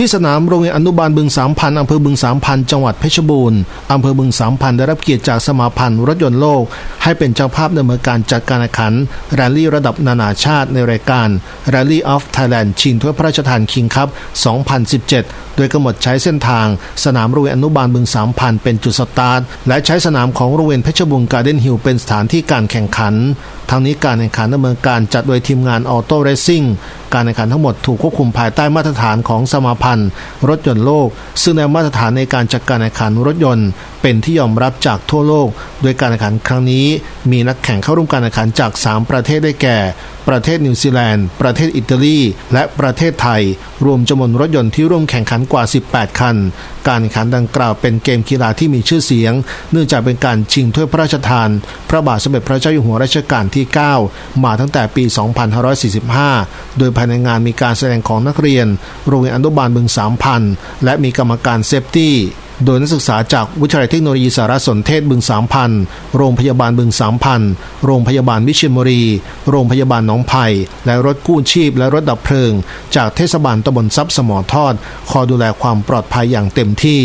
ที่สนามโรงเรียนอนุบาลบึงสามพันอำเภอบึงสามพันจังหวัดเพชรบูรณ์อำเภอบึงสามพันได้รับเกียรติจากสมาพันธ์รถยนต์โลก ให้เป็นเจ้าภาพดำเนินการจัดการแข่งขันแรลลี่ระดับนานาชาติในรายการ Rally of Thailand ชิงถ้วยพระราชทานคิงคัพ 2017 โดยกำหนดใช้เส้นทาง สนามโรงเรียนอนุบาลบึงสามพันเป็นจุดสตาร์ทและใช้สนามของโรงเรียนเพชรบูรณ์การ์เด้นฮิลเป็นสถานที่การแข่งขัน ทั้งนี้การแข่งขันดำเนินการจัดโดยทีมงานออโต้เรซิ่งการแข่งขันทั้งหมดถูกควบคุมภายใต้มาตรฐานของสมาพันธ์ รถยนต์โลก ซึ่งในมาตรฐานในการจัดการแข่งขันรถยนต์ เป็นที่ยอมรับจากทั่วโลก โดยการแข่งขันครั้งนี้ มีนักแข่งเข้าร่วมการแข่งขันจาก 3 ประเทศได้แก่ ประเทศนิวซีแลนด์ ประเทศอิตาลีและประเทศไทย รวมจำนวนรถยนต์ที่ร่วมแข่งขันกว่า 18 คัน การแข่งขันดังกล่าวเป็นเกมกีฬาที่มีชื่อเสียง เนื่องจากเป็นการชิงถ้วยพระราชทาน พระบาทสมเด็จพระเจ้าอยู่หัวรัชกาลที่9 มาตั้งแต่ปี 2545 โดยภายในงานมีการแสดงของนักเรียน โรงเรียนอนุบาลบึงสามพันและมีกรรมการเซฟตี้โดยนักศึกษาจากวิทยาลัยเทคโนโลยีสารสนเทศบึงสามพัน โรงพยาบาลบึงสามพัน โรงพยาบาลวิเชียรบุรี โรงพยาบาลหนองไผ่ และรถกู้ชีพและรถดับเพลิง จากเทศบาลตำบลทรัพย์สมอทอด คอยดูแลความปลอดภัยอย่างเต็มที่